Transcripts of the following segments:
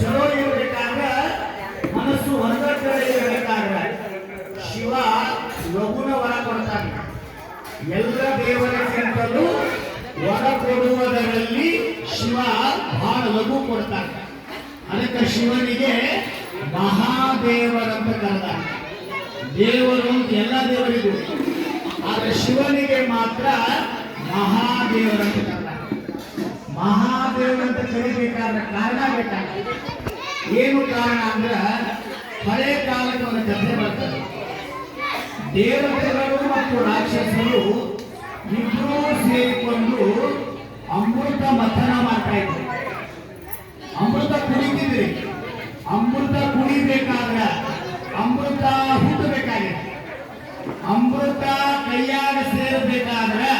ಚಲೋ ಇರ್ಬೇಕಾದ್ರೆ ಮನಸ್ಸು ಒಂದೇ ಕಡೆ ಶಿವ ಲಘುನ ವರ ಕೊಡ್ತಾನೆ. ಎಲ್ಲ ದೇವರಿಗಿಂತಲೂ ವರ ಕೊಡುವುದರಲ್ಲಿ ಶಿವ ಬಹಳ ಲಘು ಕೊಡ್ತಾನೆ. ಅದಕ್ಕೆ ಶಿವನಿಗೆ ಮಹಾದೇವರಂತ ಕರೆದಾನೆ ದೇವರು ಅಂತ ಎಲ್ಲ ದೇವರಿಗೂ. ಆದ್ರೆ ಶಿವನಿಗೆ ಮಾತ್ರ ಮಹಾದೇವರಂತ ಕರಿಬೇಕಾದ ಕಾರಣ ಬೇಕಾಗ್ತದೆ ಏನು ಕಾರಣ ಅಂದ್ರ ಹಳೆ ಕಾಲಕ್ಕೆ ಒಂದು ಕಥೆ ಬರ್ತದೆ. ದೇವತೆಗಳು ಮತ್ತು ರಾಕ್ಷಸರು ಇಬ್ಬರೂ ಸೇರಿಕೊಂಡು ಅಮೃತ ಮಥನ ಮಾಡ್ತಾ ಇದ್ರು ಅಮೃತ ಕುಡಿತಿದ್ರಿ ಅಮೃತ ಕುಡಿಬೇಕಾದ್ರೆ ಅಮೃತ ಹುಟ್ಟಬೇಕಾಗಿದೆ. ಅಮೃತ ಕೈಯಾಗ ಸೇರಬೇಕಾದ್ರೆ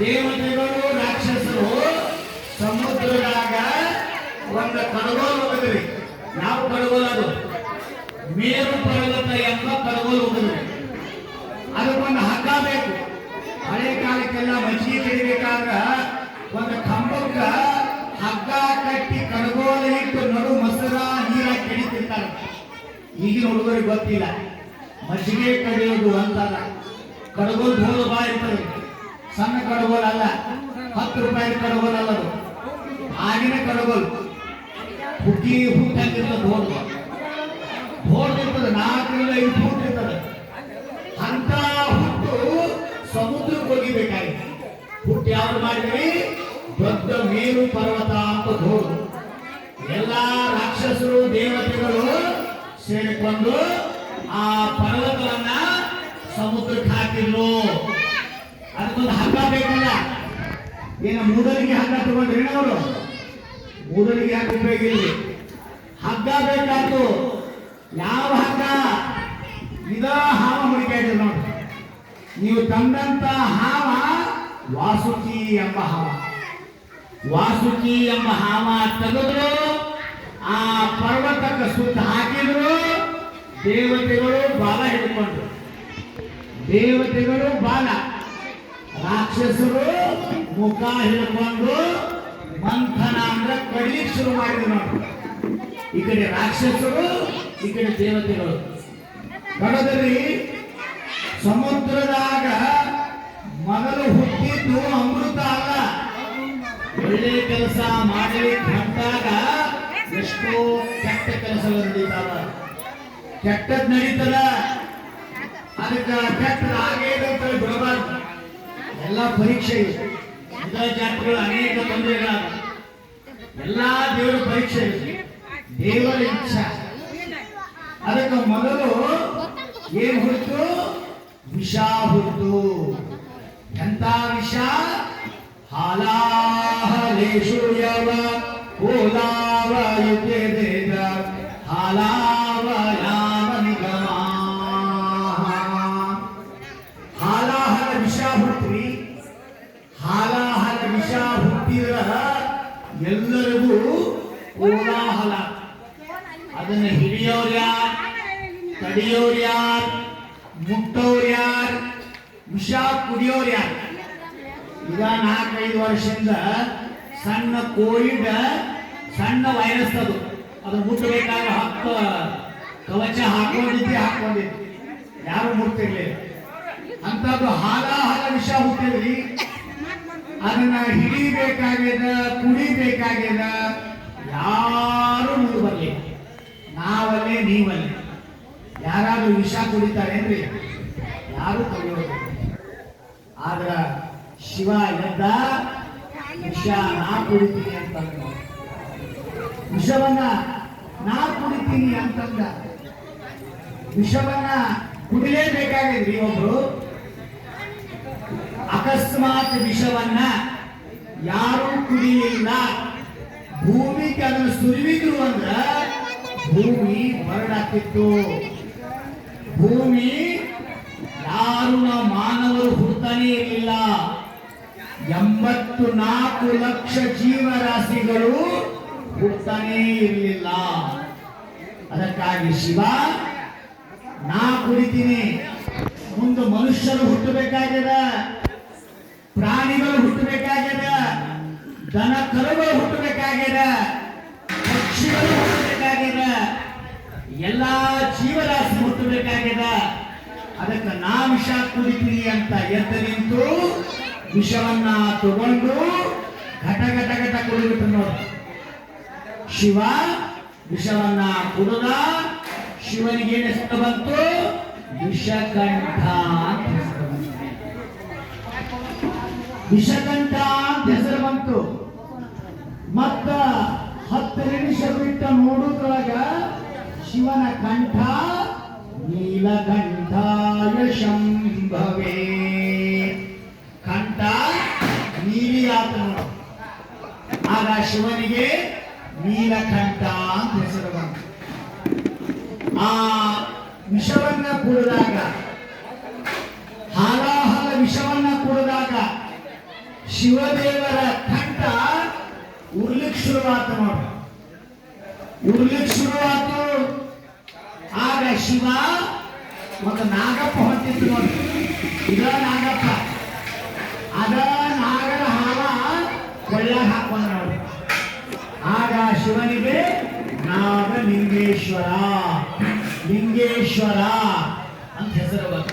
ದೇವತೆಗಳು, ರಾಕ್ಷಸರು ಸಮುದ್ರದಾಗ ಒಂದು ಕಡಗೋಲು ಹೋಗಿದ್ರಿ. ಯಾವ ಕಡಗೋಲು ಅದು? ಮೇರು ಪರ್ವತ ಎಂಬ ಕಡಗೋಲು ಹೋಗಿದ್ರಿ. ಅದಕ್ಕೊಂದು ಹಗ್ಗ ಬೇಕು. ಹಳೆ ಕಾಲಕ್ಕೆಲ್ಲ ಮಜ್ಜಿಗೆ ತೆಗಿಬೇಕಾದ್ರ ಒಂದು ಕಂಬಕ್ಕ ಹಗ್ಗ ಕಟ್ಟಿ ಕಡಗೋಲ ಇಟ್ಟು ನಡು ಮೊಸರ ನೀರ ಕೆಡಿತಿರ್ತಾರೆ. ಈಗಿನ ಹುಡುಗರಿಗೆ ಗೊತ್ತಿಲ್ಲ. ಮಜ್ಜಿಗೆ ಕಡಿಯೋದು ಅಂತಾರ ಕಡಗೋಲ್ ಧೋಲು ಬಾ ಇರ್ತದೆ. ಸಣ್ಣ ಕಡಗೋಲ್ ಅಲ್ಲ. ಹತ್ತು ರೂಪಾಯಿ ಕಡಗೋಲ್ ಅಲ್ಲ ಅದು. ಆಗಿನ ಕಡಗೋಲ್ ಹುಟ್ಟಿ ಹುಟ್ಟಂಗಿರ್ತದೆ ಧೋಲು ಧೋಲ್ ಇರ್ತದೆ ನಾಲ್ಕರಿಂದ ಐದು ಫೂಟ್ ಇರ್ತದೆ. ಅಂತ ಹುಟ್ಟು ಸಮುದ್ರಕ್ಕೆ ಹೋಗಿಬೇಕಾಗಿದೆ ಹುಟ್ಟು ಯಾವ್ದು ಮಾಡಿದ್ರಿ ದೊಡ್ಡ ಮೇರು ಪರ್ವತ ಅಂತ ಧೋಳು ಎಲ್ಲ ರಾಕ್ಷಸರು, ದೇವತೆಗಳು ಸೇರಿಕೊಂಡು ಆ ಪರ್ವತವನ್ನ ಸಮುದ್ರಕ್ಕೆ ಹಾಕಿದ್ರು. ಅದಕ್ಕೊಂದು ಹಗ್ಗ ಬೇಕಲ್ಲ? ಏನು ಮೂಡಲಿಗೆ ಹಗ್ಗ ತಗೊಂಡ್ರಿ ಮೂಡಲಿಗೆ ಯಾಕೆ ಉಪಯೋಗ ಇಲ್ಲ ಹಗ್ಗ ಬೇಕಾಯ್ತು. ಯಾವ ಹಗ್ಗ? ಇದ ಹಾವ ಹುಡುಕಾಡಿದ್ರು ನೋಡಿ ನೀವು ತಂದಂತ ಹಾವ ವಾಸುಕಿ ಎಂಬ ಹಾವ. ವಾಸುಕಿ ಎಂಬ ಹಾವ ತಗದ್ರು, ಆ ಪರ್ವತಕ್ಕೆ ಸುತ್ತ ಹಾಕಿದ್ರು, ದೇವತೆಗಳು ಬಾಲ ಹಿಡ್ಕೊಂಡ್ರು. ದೇವತೆಗಳು ಬಾಲ. ರಾಕ್ಷಸರು ಮುಖ ಹಿಡ್ಕೊಂಡು ಮಂಥನ ಅಂದ್ರೆ ಕಡಿಲಿಕ್ಕೆ ಶುರು ಮಾಡಿದ್ರು ನೋಡಿ. ಈ ಕಡೆ ರಾಕ್ಷಸರು, ಈ ಕಡೆ ದೇವತೆಗಳು. ಕಡದಲ್ಲಿ ಸಮುದ್ರದಾಗ ಮೊದಲು ಹುಟ್ಟಿದ್ದು ಅಮೃತ ಅಲ್ಲ. ಒಳ್ಳೆ ಕೆಲಸ ಮಾಡಲಿಕ್ಕೆ ಕಂಡಾಗ ಎಷ್ಟೋ ಕೆಟ್ಟ ಕೆಲಸಗಳು ನಡೀತಾವ. ಕೆಟ್ಟದ್ ನಡೀತದ. ಅದಕ್ಕೆ ಕೆಟ್ಟದ ಆಗೇ ಅಂತ ಹೇಳಿ ಬಿಡಬಾರ್ದು. ಎಲ್ಲ ಪರೀಕ್ಷೆ ಇದೆ. ಜಾತಿಗಳು ಅನೇಕ ತೊಂದರೆಗಳ ಎಲ್ಲಾ ದೇವರ ಪರೀಕ್ಷೆ ದೇವರ ಇಚ್ಛಾ. ಅದಕ್ಕೆ ಮೊದಲು ಏನ್ ಹುಟ್ಟು? ವಿಷ ಹುಟ್ಟು. ಎಂತ ವಿಷ? ಹಾಲಾಹಲೇಶು ಯಾವ? ಓಲಾವ ಹಾಲಾ ಹಾಲಾವ ವಿಷ ಹುಟ್ಟಿದ್ರ ಎಲ್ಲರಿಗೂ ಕೋಲಾಹಲ. ಅದನ್ನ ಹಿಡಿಯೋರು ಯಾರು? ತಡಿಯೋರು ಯಾರು? ಮುಟ್ಟೋರು ಯಾರು? ವಿಷ ಕುಡಿಯೋರು ಯಾರು? ಈಗ ನಾಲ್ಕೈದು ವರ್ಷದಿಂದ ಸಣ್ಣ ಕೋವಿಡ್, ಸಣ್ಣ ವೈರಸ್ ಅದು. ಅದು ಮುಟ್ಟಬೇಕಾಗ ಹತ್ತು ಕವಚ ಹಾಕೊಂಡಿದ್ದೆ ಹಾಕೊಂಡಿದ್ದೆ ಯಾರು ಮುಟ್ತಿರ್ಲಿಲ್ಲ. ಅಂತದ್ದು ಹಾಲಾಹಲ ವಿಷ ಹುಟ್ಟಿದ್ರಿ. ಅದನ್ನ ಹಿಡಿಬೇಕಾಗ್ಯದ, ಕುಡಿಬೇಕಾಗ್ಯದ, ಯಾರು ಮುಂದೆ ಬರಲಿಲ್ಲ ನಾವಲ್ಲೇ, ನೀವಲ್ಲೇ. ಯಾರಾದ್ರೂ ವಿಷ ಕುಡಿತಾರೇನ್ರಿ ಯಾರು ತಗೊಳ್ಳೋದು ಆದ್ರ ಶಿವ ಎದ್ದ, ವಿಷ ನಾ ಕುಡಿತೀನಿ ಅಂತಂದ. ವಿಷವನ್ನ ನಾ ಕುಡಿತೀನಿ ಅಂತಂದ. ವಿಷವನ್ನ ಕುಡಿಲೇಬೇಕಾಗಿದ್ರಿ ಒಬ್ರು ಅಕಸ್ಮಾತ್ ವಿಷವನ್ನ ಯಾರು ಕುಡಿಲಿಲ್ಲ. ಭೂಮಿಗೆ ಅದನ್ನು ಸುರಿವಿದ್ರು ಅಂದ್ರ ಭೂಮಿ ಬರಡಾಕಿತ್ತು ಭೂಮಿ ಯಾರು ನಾವು ಮಾನವರು ಹುಡ್ತಾನೇ ಇರಲಿಲ್ಲ. ಎಂಬತ್ತು ನಾಲ್ಕು ಲಕ್ಷ ಜೀವರಾಶಿಗಳು ಹುಡ್ತಾನೇ ಇರಲಿಲ್ಲ. ಅದಕ್ಕಾಗಿ ಶಿವ, ನಾ ಕುಡಿತೀನಿ. ಮುಂದೆ ಮನುಷ್ಯರು ಹುಟ್ಟಬೇಕಾಗ್ಯದ? ಪ್ರಾಣಿಗಳು ಹುಟ್ಟಬೇಕಾಗ್ಯದ? ದನ ಕರುಗಳು ಹುಟ್ಟಬೇಕಾಗ್ಯದ? ಪಕ್ಷಿಗಳು ಹುಟ್ಟಬೇಕಾಗ್ಯದ? ಎಲ್ಲಾ ಜೀವರಾಶಿ ಹುಟ್ಟಬೇಕಾಗ್ಯದ? ಅದಕ್ಕೆ ನಾ ವಿಷ ಕುಡಿತೀನಿ ಅಂತ ಎದ್ದು ನಿಂತು ವಿಷವನ್ನ ತಗೊಂಡು ಘಟ ಘಟ ಘಟ ಕುಡಿಬಿಟ್ಟು ನೋಡಿ. ಶಿವ ವಿಷವನ್ನ ಕುಡಿದ, ಶಿವನಿಗೆ ಏನು ಬಂತು. ವಿಷಕಂಠ ಅಂತ ಹೆಸರು ಬಂತು. ವಿಷಕಂಠ ಅಂತ ಹೆಸರು ಬಂತು. ಮತ್ತ ಹತ್ತು ನಿಮಿಷ ಬಿಟ್ಟ ನೋಡುದ್ರೊಳಗ ಶಿವನ ಕಂಠ ನೀಲಕಂಠಾಯ ಶಂಭವೇ ಕಂಠ ನೀಲಿ ಆತ ಆಗ ಶಿವನಿಗೆ ನೀಲಕಂಠ ಅಂತ ಹೆಸರು ಬಂತು. ಆ ಕುಡಿದಾಗ, ಹಾಲಾಹಲ ವಿಷವನ್ನ ಕುಡಿದಾಗ ಶಿವದೇವರ ಕಂಠ ಉರ್ಲಿಕ್ ಶುರುವಾತ ನೋಡ ಉರ್ಲಿಕ್ ಶುರುವಾತು, ಆಗ ಶಿವ ಮತ್ತು ನಾಗಪ್ಪ ಹೊಂಟಿತ್ತು ನೋಡಿ ಇದ ನಾಗಪ್ಪ. ಅದ ನಾಗರ ಹಾಲ ಕೊಳ್ಳಾಗ ಹಾಕೊಂಡ ನೋಡಿ ಆಗ ಶಿವನಿಗೆ ನಾಗಲಿಂಗೇಶ್ವರ. ಲಿಂಗೇಶ್ವರ. ಅಂತ ಹೆಸರು ಬಂತು.